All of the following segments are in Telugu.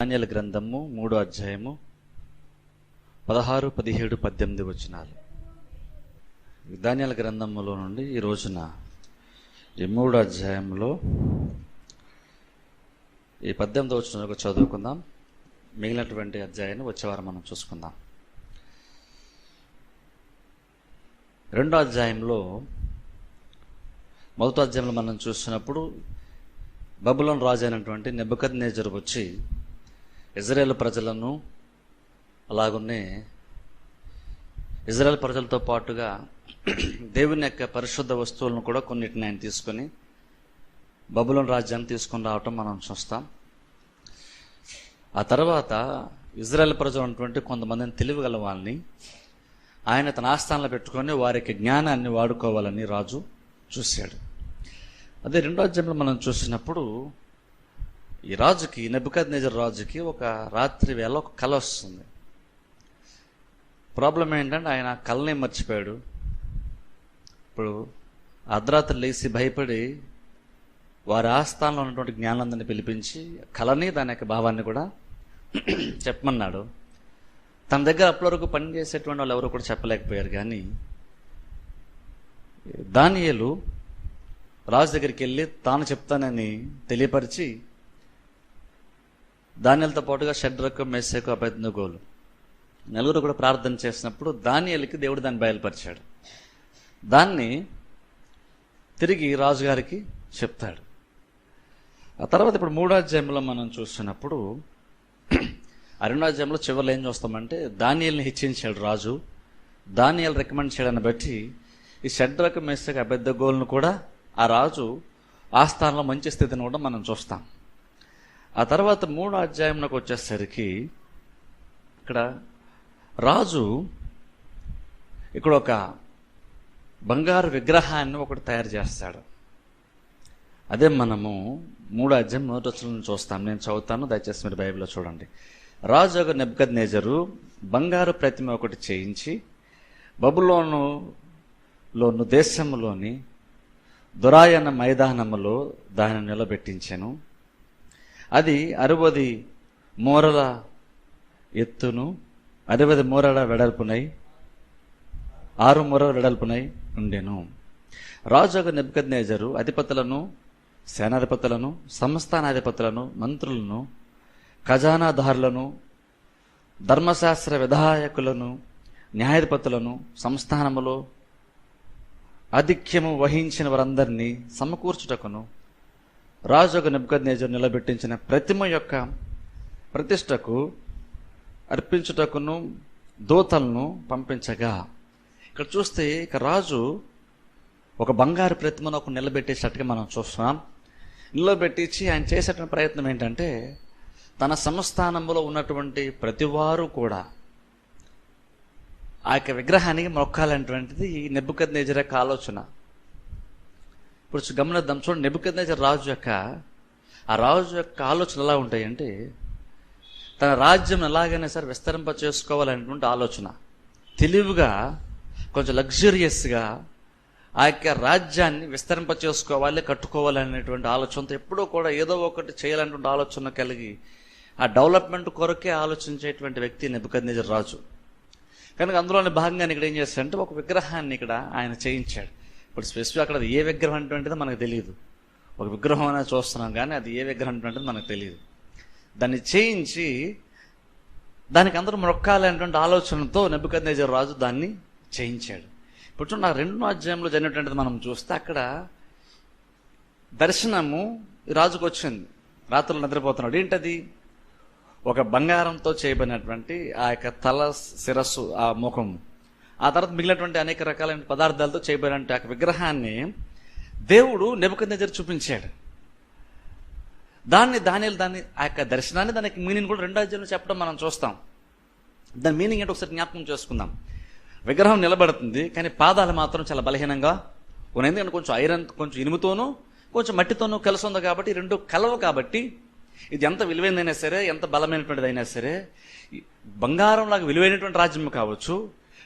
ధాన్యాల గ్రంథము మూడో అధ్యాయము పదహారు పదిహేడు పద్దెనిమిది వచనాలు. ధాన్యాల గ్రంథములో నుండి ఈ రోజున ఈ మూడో అధ్యాయంలో ఈ పద్దెనిమిది వచ్చిన చదువుకుందాం. మిగిలినటువంటి అధ్యాయాన్ని వచ్చేవారం మనం చూసుకుందాం. రెండో అధ్యాయంలో మొదటి అధ్యాయంలో మనం చూసినప్పుడు బబులోన్ రాజు అయినటువంటి నెబ్బకద్ నేజర్ వచ్చి ఇజ్రాయేల్ ప్రజలను అలాగున్నే ఇజ్రాయెల్ ప్రజలతో పాటుగా దేవుని యొక్క పరిశుద్ధ వస్తువులను కూడా కొన్నిటిని ఆయన తీసుకొని బబులోన్ రాజ్యాన్ని తీసుకొని రావటం మనం చూస్తాం. ఆ తర్వాత ఇజ్రాయెల్ ప్రజలు ఉన్నటువంటి కొంతమందిని తెలివిగల వాళ్ళని ఆయన తన ఆస్థానంలో పెట్టుకొని వారికి జ్ఞానాన్ని వాడుకోవాలని రాజు చూశాడు. అదే రెండో అధ్యాయంలో మనం చూసినప్పుడు ఈ రాజుకి నెబ్బకద్ నేజర్ రాజుకి ఒక రాత్రి వేళ ఒక కళ వస్తుంది. ప్రాబ్లం ఏంటంటే ఆయన కళనే మర్చిపోయాడు. ఇప్పుడు అర్ధరాత్రి లేచి భయపడి వారి ఆస్థానంలో ఉన్నటువంటి జ్ఞానందని పిలిపించి కళని దాని యొక్క భావాన్ని కూడా చెప్పమన్నాడు. తన దగ్గర అప్పటి వరకు పనిచేసేటువంటి వాళ్ళు ఎవరు కూడా చెప్పలేకపోయారు. కానీ దానియలు రాజు దగ్గరికి వెళ్ళి తాను చెప్తానని తెలియపరిచి దానిలతో పాటుగా షడ్రకు మెస్సేకు అభ్యర్థగోలు నలుగురు కూడా ప్రార్థన చేసినప్పుడు దానియలకి దేవుడు దాన్ని బయలుపరిచాడు. దాన్ని తిరిగి రాజుగారికి చెప్తాడు. ఆ తర్వాత ఇప్పుడు మూడో అధ్యాయంలో మనం చూస్తున్నప్పుడు అరుణాధ్యాయంలో చివరిలో ఏం చూస్తామంటే దానియల్ని హెచ్చించాడు రాజు. దానియల్ రికమెండ్ చేయడాన్ని బట్టి ఈ షడ్రక మెస్సకు అబద్ధ గోల్ను కూడా ఆ రాజు ఆ స్థానంలో మంచి స్థితిని కూడా మనం చూస్తాం. ఆ తర్వాత మూడో అధ్యాయంలోకి వచ్చేసరికి ఇక్కడ రాజు ఇక్కడ ఒక బంగారు విగ్రహాన్ని ఒకటి తయారు చేస్తాడు. అదే మనము మూడో అధ్యాయం మొదటి వచ్చిన చూస్తాం. నేను చదువుతాను దయచేసి మీరు బైబిల్లో చూడండి. రాజు ఒక నెబ్గద్ నేజరు బంగారు ప్రతిమ ఒకటి చేయించి బబులోను లోను దేశంలోని దురాయన మైదానములో దానిని నిలబెట్టించాను. అది అరవది మూరల ఎత్తును అరవది మూరల వెడల్పునై ఆరు మూరల వెడల్పునై ఉండెను. రాజు నెబ్కద్ నేజరు అధిపతులను సేనాధిపతులను సంస్థానాధిపతులను మంత్రులను ఖజానాదారులను ధర్మశాస్త్ర విధాయకులను న్యాయాధిపతులను సంస్థానములో ఆధిక్యము వహించిన వారందరినీ సమకూర్చుటకును రాజుకు నెబ్కద్నేజర్ నిలబెట్టించిన ప్రతిమ యొక్క ప్రతిష్టకు అర్పించుటకును దూతలను పంపించగా ఇక్కడ చూస్తే ఇక రాజు ఒక బంగారు ప్రతిమను ఒక నిలబెట్టేటట్టుగా మనం చూస్తున్నాం. నిలబెట్టించి ఆయన చేసేటువంటి ప్రయత్నం ఏంటంటే తన సంస్థానంలో ఉన్నటువంటి ప్రతివారు కూడా ఆ యొక్క విగ్రహానికి మొక్కాలనేటువంటిది నెబ్బుకద్ నేజర్ యొక్క ఆలోచన. ఇప్పుడు చూ- గమనిద్దాం చూడండి నెబ్బుకద్ రాజు యొక్క ఆ రాజు యొక్క ఆలోచన ఎలా ఉంటాయంటే తన రాజ్యం ఎలాగైనా సరే విస్తరింప చేసుకోవాలనేటువంటి ఆలోచన. తెలివిగా కొంచెం లగ్జరియస్గా ఆ యొక్క రాజ్యాన్ని విస్తరింప చేసుకోవాలి కట్టుకోవాలనేటువంటి ఆలోచనతో ఎప్పుడూ కూడా ఏదో ఒకటి చేయాలనేటువంటి ఆలోచన కలిగి ఆ డెవలప్మెంట్ కొరకే ఆలోచించేటువంటి వ్యక్తి నెబ్బకద్నేజర్ రాజు. కనుక అందులోని భాగంగా ఇక్కడ ఏం చేస్తాడంటే ఒక విగ్రహాన్ని ఇక్కడ ఆయన చేయించాడు. ఇప్పుడు స్పెసిఫిక్ అక్కడ ఏ విగ్రహం అటువంటిది మనకు తెలియదు ఒక విగ్రహం అనేది చూస్తున్నాం కానీ అది ఏ విగ్రహం అటువంటిది మనకు తెలియదు దాన్ని చేయించి దానికి అందరూ మొక్కాలనేటువంటి ఆలోచనతో నెబ్బకద్నేజర్ రాజు దాన్ని చేయించాడు. ఇప్పుడు చూడండి ఆ రెండో అధ్యాయంలో జరిగినటువంటిది మనం చూస్తే అక్కడ దర్శనము రాజుకు వచ్చింది. రాత్రులు నిద్రపోతున్నాడు. ఏంటది? ఒక బంగారంతో చేయబడినటువంటి ఆ యొక్క తల శిరస్సు ఆ ముఖం ఆ తర్వాత మిగిలినటువంటి అనేక రకాలైన పదార్థాలతో చేయబడిన ఆ విగ్రహాన్ని దేవుడు నెబుకద్నెజర్ చూపించాడు. దాన్ని దాని దాన్ని ఆ యొక్క దర్శనాన్ని దానికి మీనింగ్ కూడా రెండో అధ్యాయంలో చెప్పడం మనం చూస్తాం. దాని మీనింగ్ ఏంటో ఒకసారి జ్ఞాపకం చేసుకుందాం. విగ్రహం నిలబడుతుంది కానీ పాదాలు మాత్రం చాలా బలహీనంగా ఉన్నాయి. ఎందుకంటే కొంచెం ఐరన్ కొంచెం ఇనుముతోనూ కొంచెం మట్టితోనూ కలిసి ఉంది కాబట్టి రెండు కలవు కాబట్టి ఇది ఎంత విలువైనదైనా సరే ఎంత బలమైనటువంటిదైనా సరే బంగారం బంగారంలాగా విలువైనటువంటి రాజ్యం కావచ్చు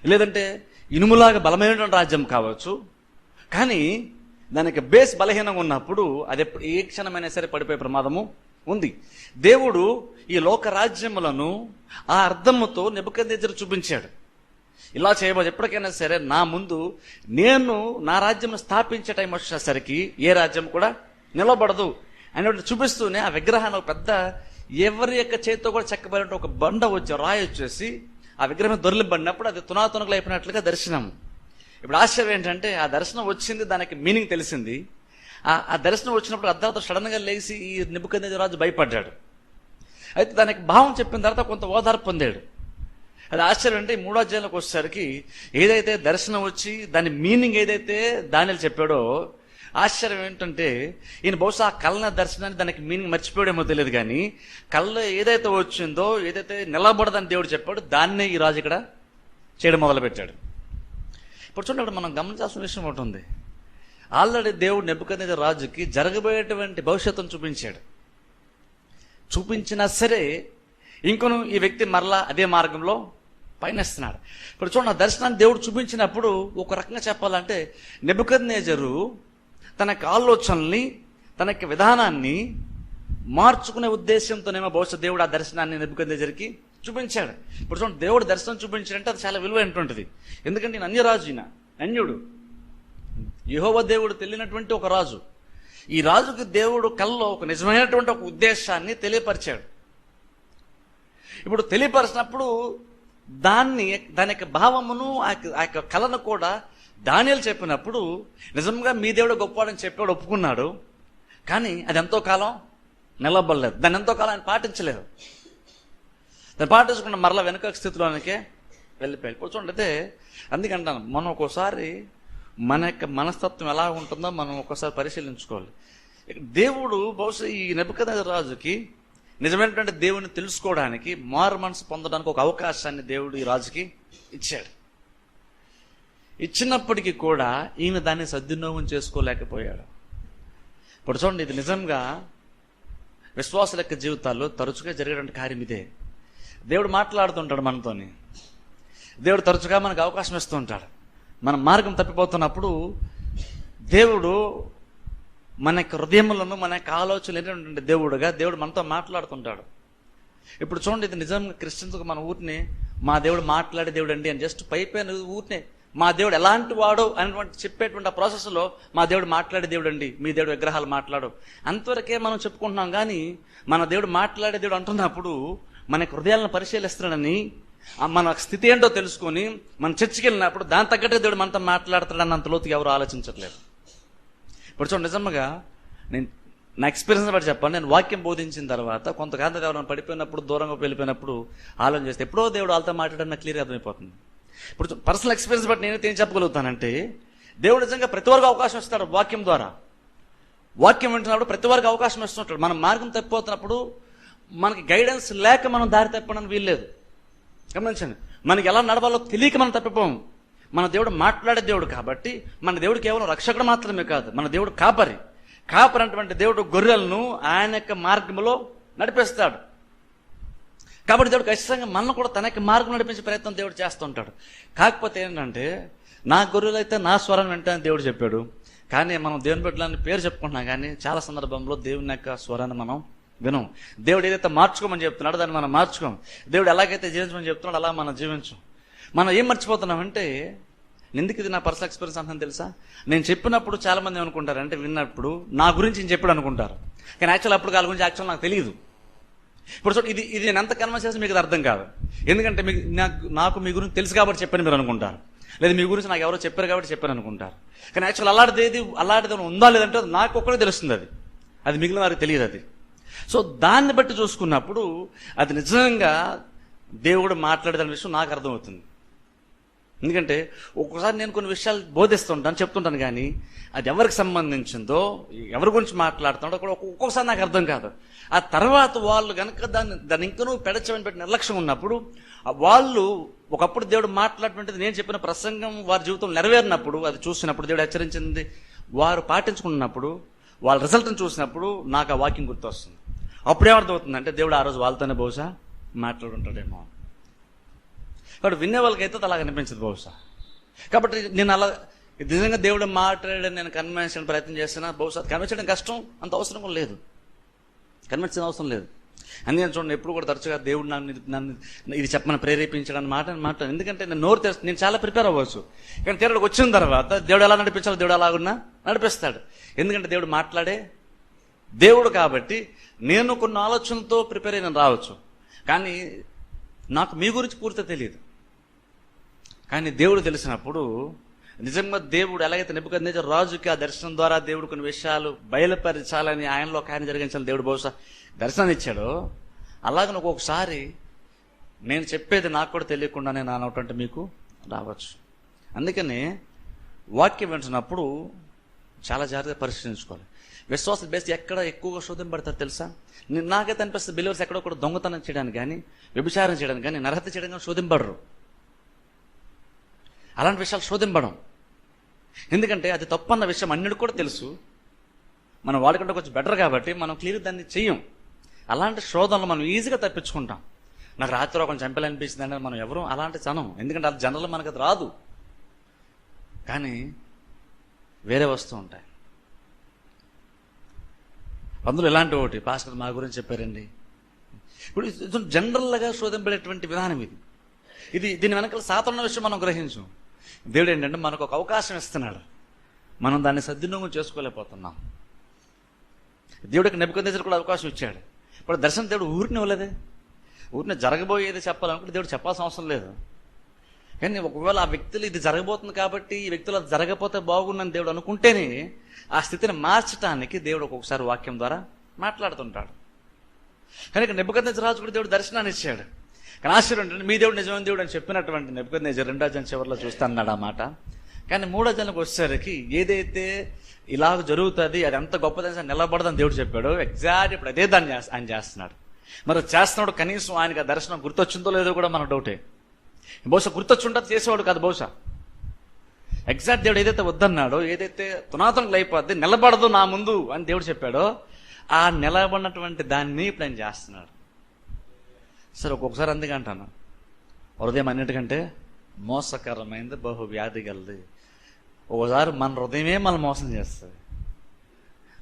లేదంటే ఇనుములాగా బలమైనటువంటి రాజ్యం కావచ్చు. కానీ దానికి బేస్ బలహీనంగా ఉన్నప్పుడు అది ఏ క్షణమైనా సరే పడిపోయే ప్రమాదము ఉంది. దేవుడు ఈ లోక రాజ్యములను ఆ అర్థముతో నెబుకద్నెజరు చూపించాడు. ఇలా చేయబోదు ఎప్పటికైనా సరే నా ముందు నేను నా రాజ్యం స్థాపించే టైం వచ్చేసరికి ఏ రాజ్యం కూడా నిలబడదు అని చూపిస్తూనే ఆ విగ్రహాన్ని ఒక పెద్ద ఎవరి యొక్క చేతితో కూడా చెక్కబడిన ఒక బండ వచ్చి రాయి వచ్చేసి ఆ విగ్రహం దొరిలిబడినప్పుడు అది తునాతునకలు అయిపోయినట్లుగా దర్శనం ఇప్పుడు ఆశ్చర్యం ఏంటంటే ఆ దర్శనం వచ్చింది దానికి మీనింగ్ తెలిసింది. ఆ ఆ దర్శనం వచ్చినప్పుడు అర్ధార్థం సడన్గా లేచి ఈ నిబుకంద రాజు భయపడ్డాడు. అయితే దానికి భావం చెప్పిన తర్వాత కొంత ఓదార్పు పొందాడు. అది ఆశ్చర్యం అంటే మూడో అధ్యాయంలోకి వచ్చేసరికి ఏదైతే దర్శనం వచ్చి దాని మీనింగ్ ఏదైతే దానిలో చెప్పాడో ఆశ్చర్యం ఏంటంటే ఈయన బహుశా ఆ కళ్ళ దర్శనాన్ని దానికి మీనింగ్ మర్చిపోయాడేమో తెలియదు కానీ కళ్ళ ఏదైతే వచ్చిందో ఏదైతే నిలబడదని దేవుడు చెప్పాడు దాన్నే ఈ రాజు ఇక్కడ చేయడం మొదలుపెట్టాడు. ఇప్పుడు చూడండి ఇక్కడ మనం గమనించాల్సిన విషయం ఒకటి ఉంది. ఆల్రెడీ దేవుడు నెబ్బకనేది రాజుకి జరగబోయేటువంటి భవిష్యత్తును చూపించాడు. చూపించినా సరే ఇంకొను ఈ వ్యక్తి మరలా అదే మార్గంలో పయనిస్తున్నాడు. ఇప్పుడు చూడండి దర్శనాన్ని దేవుడు చూపించినప్పుడు ఒక రకంగా చెప్పాలంటే నెబుకద్నేజరు తనకు ఆలోచనల్ని తన యొక్క విధానాన్ని మార్చుకునే ఉద్దేశంతోనేమో బహుశా దేవుడు ఆ దర్శనాన్ని జరిగి చూపించాడు. ఇప్పుడు చూడండి దేవుడు దర్శనం చూపించాడంటే అది చాలా విలువైనటువంటిది. ఎందుకంటే నేను అన్యరాజు ఈయన అన్యుడు. యహోవ దేవుడు తెలియనటువంటి ఒక రాజు. ఈ రాజుకి దేవుడు కల్లో ఒక నిజమైనటువంటి ఒక ఉద్దేశాన్ని తెలియపరిచాడు. ఇప్పుడు తెలియపరిచినప్పుడు దాన్ని దాని యొక్క భావమును ఆ యొక్క- ఆ యొక్క కళను కూడా దానియలు చెప్పినప్పుడు నిజంగా మీ దేవుడు గొప్పవాడని చెప్పాడు ఒప్పుకున్నాడు. కానీ అది ఎంతో కాలం నిలబడలేదు. దాన్ని ఎంతో కాలం ఆయన పాటించలేదు. దాన్ని పాటించకుండా మరలా వెనుక స్థితిలోనికే వెళ్ళిపోయాడు. ఇప్పుడు చూడండి అయితే అందుకంటాను మనం ఒక్కోసారి మన యొక్క మనస్తత్వం ఎలా ఉంటుందో మనం ఒక్కోసారి పరిశీలించుకోవాలి. దేవుడు బహుశా ఈ నెబద రాజుకి నిజమైనటువంటి దేవుని తెలుసుకోవడానికి మారు మనసు పొందడానికి ఒక అవకాశాన్ని దేవుడు ఈ రాజుకి ఇచ్చాడు. ఇచ్చినప్పటికీ కూడా ఈయన దాన్ని సద్వినియోగం చేసుకోలేకపోయాడు. ఇప్పుడు చూడండి ఇది నిజంగా విశ్వాసుల యొక్క జీవితాల్లో తరచుగా జరిగేటువంటి కార్యం ఇదే. దేవుడు మాట్లాడుతుంటాడు మనతోని. దేవుడు తరచుగా మనకు అవకాశం ఇస్తూ ఉంటాడు. మన మార్గం తప్పిపోతున్నప్పుడు దేవుడు మన యొక్క హృదయములను మన యొక్క ఆలోచనలు ఏంటంటే దేవుడుగా దేవుడు మనతో మాట్లాడుతుంటాడు. ఇప్పుడు చూడండి ఇది నిజంగా క్రిస్టియన్స్కి మన ఊరిని మా దేవుడు మాట్లాడే దేవుడు అండి అని జస్ట్ పైపైన ఊరినే మా దేవుడు ఎలాంటి వాడు అనేటువంటి చెప్పేటువంటి ఆ ప్రాసెస్లో మా దేవుడు మాట్లాడే దేవుడు అండి మీ దేవుడు విగ్రహాలు మాట్లాడు అంతవరకే మనం చెప్పుకుంటున్నాం కానీ మన దేవుడు మాట్లాడే దేవుడు అంటున్నప్పుడు మన హృదయాలను పరిశీలిస్తున్నాడని మన స్థితి ఏంటో తెలుసుకొని మన చర్చికి వెళ్ళినప్పుడు దాని తగ్గట్టు దేవుడు మనతో మాట్లాడతాడని అంత లోతుగా ఎవరు ఆలోచించట్లేదు. ఇప్పుడు చూడండి నిజంగా నేను నా ఎక్స్పీరియన్స్ బట్టి చెప్పాను నేను వాక్యం బోధించిన తర్వాత కొంతకాలం ఎవరైనా పడిపోయినప్పుడు దూరంగా వెళ్ళిపోయినప్పుడు ఆలోచన చేస్తే ఎప్పుడో దేవుడు వాళ్ళతో మాట్లాడడం నాకు క్లియర్ అర్థమైపోతుంది. ఇప్పుడు పర్సనల్ ఎక్స్పీరియన్స్ బట్టి నేనైతే ఏం చెప్పగలుగుతానంటే దేవుడు నిజంగా ప్రతి వారికి అవకాశం ఇస్తాడు వాక్యం ద్వారా. వాక్యం వింటున్నప్పుడు ప్రతి వారికి అవకాశం ఇస్తుంటాడు మనం మార్గం తప్పిపోతున్నప్పుడు మనకి గైడెన్స్ లేక మనం దారి తప్పడానికి వీల్లేదు. గమనించండి. మనకి ఎలా నడవాలో తెలియక మనం తప్పిపోము. మన దేవుడు మాట్లాడే దేవుడు కాబట్టి మన దేవుడు కేవలం రక్షకుడు మాత్రమే కాదు మన దేవుడు కాపరి. కాపరి అటువంటి దేవుడు గొర్రెలను ఆయన యొక్క మార్గంలో నడిపిస్తాడు. కాబట్టి దేవుడు ఖచ్చితంగా మనల్ని కూడా తనకి మార్గం నడిపించే ప్రయత్నం దేవుడు చేస్తుంటాడు. కాకపోతే ఏంటంటే నా గొర్రెలు అయితే నా స్వరం వెంటనే దేవుడు చెప్పాడు. కానీ మనం దేవుని బిడ్డలని పేరు చెప్పుకుంటున్నాం కానీ చాలా సందర్భంలో దేవుని యొక్క స్వరాన్ని మనం వినం. దేవుడు ఏదైతే మార్చుకోమని చెప్తున్నాడో దాన్ని మనం మార్చుకోం. దేవుడు ఎలాగైతే జీవించమని చెప్తున్నాడో అలా మనం జీవించం. మనం ఏం మర్చిపోతున్నామంటే ఎందుకు ఇది నా పర్సనల్ ఎక్స్పీరియన్స్ అంతా తెలుసా? నేను చెప్పినప్పుడు చాలామంది ఏమనుకుంటారు అంటే విన్నప్పుడు నా గురించి నేను చెప్పాడు అనుకుంటారు. కానీ యాక్చువల్ అప్పుడు వాళ్ళ గురించి యాక్చువల్ నాకు తెలియదు. ఇప్పుడు చూడండి ఇది ఇది నేను ఎంత కన్వర్స్ చేస్తే మీకు అర్థం కాదు. ఎందుకంటే మీకు నాకు నాకు మీ గురించి తెలుసు కాబట్టి చెప్పాను మీరు అనుకుంటారు. లేదా మీ గురించి నాకు ఎవరో చెప్పారు కాబట్టి చెప్పాను అనుకుంటారు. కానీ యాక్చువల్ అలాంటిది ఏది అలాంటిది ఉందా లేదంటే అది నాకు ఒక్కడే తెలుస్తుంది అది. అది మిగిలిన వారికి తెలియదు అది. సో దాన్ని బట్టి చూసుకున్నప్పుడు అది నిజంగా దేవుడు మాట్లాడేదాని విషయం నాకు అర్థమవుతుంది. ఎందుకంటే ఒక్కోసారి నేను కొన్ని విషయాలు బోధిస్తుంటాను చెప్తుంటాను కానీ అది ఎవరికి సంబంధించిందో ఎవరి గురించి మాట్లాడుతున్నాడో కూడా ఒక్కొక్కసారి నాకు అర్థం కాదు. ఆ తర్వాత వాళ్ళు కనుక దాన్ని దాన్ని ఇంకనూ పెడచమని పెట్టి నిర్లక్ష్యం ఉన్నప్పుడు వాళ్ళు ఒకప్పుడు దేవుడు మాట్లాడినటువంటిది నేను చెప్పిన ప్రసంగం వారి జీవితం నెరవేరినప్పుడు అది చూసినప్పుడు దేవుడు హెచ్చరించింది వారు పాటించుకున్నప్పుడు వాళ్ళ రిజల్ట్ని చూసినప్పుడు నాకు ఆ వాక్యం గుర్తొస్తుంది. అప్పుడేమర్థమవుతుందంటే దేవుడు ఆ రోజు వాళ్ళతోనే బహుశా మాట్లాడుంటాడేమో కాబట్టి వినే వాళ్ళకైతే అది అలా అనిపించదు బహుశా. కాబట్టి నేను అలా నిజంగా దేవుడు మాట్లాడని నేను కన్విన్స్ ప్రయత్నం చేసినా బహుశా కన్విన్స్ చేయడం కష్టం అంత అవసరం కూడా లేదు. కన్విన్స్ అవసరం లేదు. అందుకని చూడండి ఎప్పుడు కూడా తరచుగా దేవుడు నన్ను నన్ను ఇది చెప్పమని ప్రేరేపించడం మాట మాట ఎందుకంటే నేను నోరు తెరుస్తు నేను చాలా ప్రిపేర్ అవ్వచ్చు. కానీ తీరడికి వచ్చిన తర్వాత దేవుడు ఎలా నడిపించాలో దేవుడు అలాగున్నా నడిపిస్తాడు. ఎందుకంటే దేవుడు మాట్లాడే దేవుడు కాబట్టి నేను కొన్ని ఆలోచనలతో ప్రిపేర్ అయిన రావచ్చు. కానీ నాకు మీ గురించి పూర్తిగా తెలియదు. కానీ దేవుడు తెలిసినప్పుడు నిజంగా దేవుడు ఎలాగైతే నిపుకద్నేజర్ రాజుకి ఆ దర్శనం ద్వారా దేవుడు కొన్ని విషయాలు బయలుపరచాలని ఆయనలో ఒక ఆయన జరిగించాలని దేవుడు బహుశా దర్శనం ఇచ్చాడో అలాగే ఒక్కొక్కసారి నేను చెప్పేది నాకు కూడా తెలియకుండానే నా మీకు రావచ్చు. అందుకని వాక్యం వింటున్నప్పుడు చాలా జాగ్రత్తగా పరిశీలించుకోవాలి. విశ్వాస బేస్ ఎక్కడ ఎక్కువగా శోధింపడతారు తెలుసా? నాకైతే అనిపిస్తుంది బిలీవర్స్ ఎక్కడో కూడా దొంగతనం చేయడానికి కానీ వ్యభిచారం చేయడానికి కానీ నరహత్య చేయడానికి కానీ శోధింపడరు అలాంటి విషయాలు శోధింపడం. ఎందుకంటే అది తప్పు అన్న విషయం అన్నిటి కూడా తెలుసు. మనం వాడికంటే కొంచెం బెటర్ కాబట్టి మనం క్లియర్ దాన్ని చెయ్యం. అలాంటి శోధనలు మనం ఈజీగా తప్పించుకుంటాం. నాకు రాత్రి కొంచెం చంపాలనిపించింది అంటే మనం ఎవరు అలాంటి చనం ఎందుకంటే అది జనరల్ మనకు అది రాదు. కానీ వేరే వస్తూ ఉంటాయి. అందులో ఇలాంటి ఒకటి పాస్టర్ మా గురించి చెప్పారండి. ఇప్పుడు జనరల్గా శోధింపడేటువంటి విధానం ఇది. ఇది దీని వెనకాల సాధారణ విషయం మనం గ్రహించు. దేవుడు ఏంటంటే మనకు ఒక అవకాశం ఇస్తున్నాడు. మనం దాన్ని సద్వినియోగం చేసుకోలేకపోతున్నాం. దేవుడికి నెప్పుకొందేసరికి కూడా అవకాశం ఇచ్చాడు. ఇప్పుడు దర్శనం దేవుడు ఊరిని ఇవ్వలేదే. ఊరిని జరగబోయేది చెప్పాలనుకుంటే దేవుడు చెప్పాల్సిన అవసరం లేదు. కానీ ఒకవేళ ఆ వ్యక్తులు ఇది జరగబోతుంది కాబట్టి ఈ వ్యక్తులు అది జరగకపోతే బాగుందని దేవుడు అనుకుంటేనే ఆ స్థితిని మార్చడానికి దేవుడు ఒక్కొక్కసారి వాక్యం ద్వారా మాట్లాడుతుంటాడు. కానీ ఇక్కడ రాజు కూడా దేవుడు దర్శనాన్ని ఇచ్చాడు. కానీ ఆశ్చర్యం మీ దేవుడు నిజమైన దేవుడు అని చెప్పినటువంటి నెబ్బకద్నేజర్ రెండో జన్ చివరిలో చూస్తాన్నాడు ఆ మాట. కానీ మూడో జనకు వచ్చేసరికి ఏదైతే ఇలాగ జరుగుతుంది అది ఎంత గొప్పదని నిలబడదని దేవుడు చెప్పాడు. ఎగ్జాక్ట్ ఇప్పుడు అదే దాన్ని ఆయన చేస్తున్నాడు. మరి చేస్తున్నాడు కనీసం ఆయనకి ఆ దర్శనం గుర్తొచ్చిందో లేదో కూడా మన డౌటే. బహుశా గుర్తొచ్చుంటే చేసేవాడు కాదు బహుశా. ఎగ్జాక్ట్ దేవుడు ఏదైతే వద్దన్నాడో ఏదైతే తునాతనకు అయిపోద్ది నిలబడదు నా ముందు అని దేవుడు చెప్పాడో ఆ నిలబడినటువంటి దాన్ని ఇప్పుడు ఆయన చేస్తున్నాడు. సరే ఒక్కొక్కసారి అందుకే అంటాను. హృదయం అన్నిటికంటే మోసకరమైంది బహు వ్యాధి గలది. ఒకసారి మన హృదయమే మనం మోసం చేస్తుంది.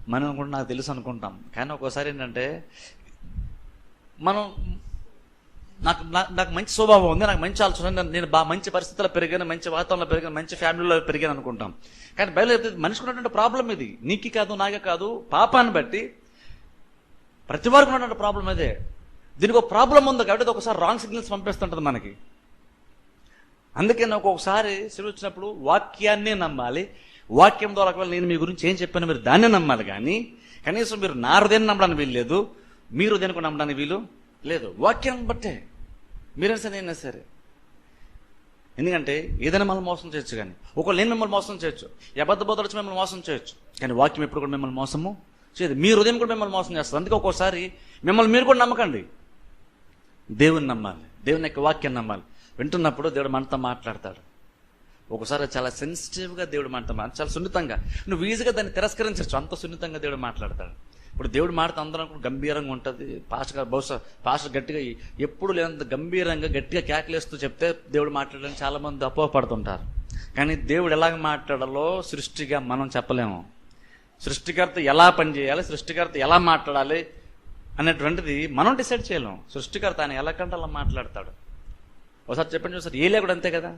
మనం కూడా నాకు తెలుసు అనుకుంటాం. కానీ ఒక్కోసారి ఏంటంటే మనం నాకు నాకు మంచి స్వభావం ఉంది నాకు మంచి ఆలోచన నేను బాగా మంచి పరిస్థితుల్లో పెరిగాను మంచి వాతావరణంలో పెరిగాను మంచి ఫ్యామిలీలో పెరిగాను అనుకుంటాం. కానీ బయలుదేరితే మనిషికి ఉన్నటువంటి ప్రాబ్లం ఇది. నీకు కాదు నాకే కాదు పాపాన్ని బట్టి ప్రతి వారికి ఉన్నటువంటి ప్రాబ్లం అదే. దీనికి ఒక ప్రాబ్లం ఉంది కాబట్టి ఒకసారి రాంగ్ సిగ్నల్స్ పంపిస్తుంటుంది మనకి. అందుకే నాకు ఒకసారి సెలవు వచ్చినప్పుడు వాక్యాన్నే నమ్మాలి. వాక్యం ద్వారా ఒకవేళ నేను మీ గురించి ఏం చెప్పాను మీరు దాన్నే నమ్మాలి కానీ కనీసం మీరు నా హృదయాన్ని నమ్మడానికి వీలు లేదు మీరు హృదయానికి నమ్మడానికి వీలు లేదు. వాక్యం బట్టే. మీరైనా సరే నేనైనా సరే. ఎందుకంటే ఏదైనా మనం మోసం చేయొచ్చు కానీ ఒకవేళ నేను మిమ్మల్ని మోసం చేయొచ్చు. అబద్ధ బోధలు వచ్చి మిమ్మల్ని మోసం చేయొచ్చు. కానీ వాక్యం ఎప్పుడు కూడా మిమ్మల్ని మోసము చేయదు. మీ హృదయం కూడా మిమ్మల్ని మోసం చేస్తుంది. అందుకే ఒక్కోసారి మిమ్మల్ని మీరు కూడా నమ్మకండి. దేవుని నమ్మాలి. దేవుని యొక్క వాక్యం నమ్మాలి. వింటున్నప్పుడు దేవుడు మనతో మాట్లాడతాడు. ఒకసారి చాలా సెన్సిటివ్గా దేవుడు మనతో మా- చాలా సున్నితంగా. నువ్వు ఈజీగా దాన్ని తిరస్కరించవచ్చు. అంత సున్నితంగా దేవుడు మాట్లాడతాడు. ఇప్పుడు దేవుడు మాట అందరం కూడా గంభీరంగా ఉంటుంది. పాస్టర్ గారు బహుశా పాస్టర్ గట్టిగా ఎప్పుడు లేనంత గంభీరంగా గట్టిగా కేకలేస్తూ చెప్తే దేవుడు మాట్లాడడానికి చాలామంది అపోహపడుతుంటారు. కానీ దేవుడు ఎలాగ మాట్లాడాలో సృష్టిగా మనం చెప్పలేము. సృష్టికర్త ఎలా పనిచేయాలి? సృష్టికర్త ఎలా మాట్లాడాలి? అనేటువంటిది మనం డిసైడ్ చేయలేం. సృష్టికర్త ఆయన ఎలా కంటే అలా మాట్లాడతాడు. ఒకసారి చెప్పండి చూసారు ఏలే కూడా అంతే కదా?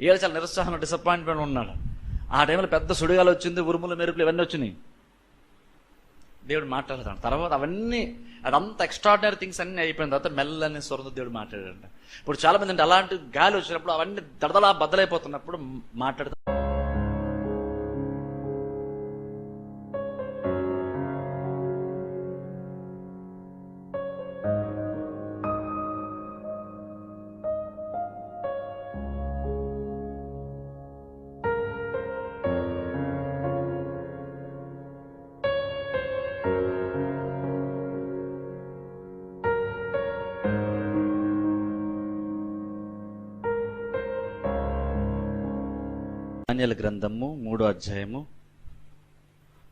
ఏలే చాలా నిరుత్సాహం డిసప్పాయింట్మెంట్ ఉన్నాడు. ఆ టైంలో పెద్ద సుడిగాలు వచ్చింది ఉరుములు మెరుపులు ఇవన్నీ వచ్చినాయి. దేవుడు మాట్లాడతాడు. తర్వాత అవన్నీ అదంతా ఎక్స్ట్రాడినరీ థింగ్స్ అన్నీ అయిపోయిన తర్వాత మెల్లని స్వరంతో దేవుడు మాట్లాడాడు ఇప్పుడు చాలా మంది అంటే అలాంటి గాలి వచ్చినప్పుడు అవన్నీ దడదలా బద్దలైపోతున్నప్పుడు మాట్లాడుతూ ధాన్యాల గ్రంథము మూడో అధ్యాయము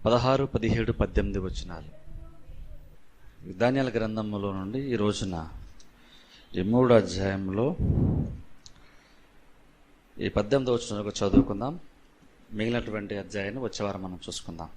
పదహారు పదిహేడు పద్దెనిమిది వచనాలు. ధాన్యాల గ్రంథములో నుండి ఈ రోజున ఈ మూడో అధ్యాయంలో ఈ పద్దెనిమిది వచ్చిన చదువుకుందాం. మిగిలినటువంటి అధ్యాయాన్ని వచ్చేవారం మనం చూసుకుందాం.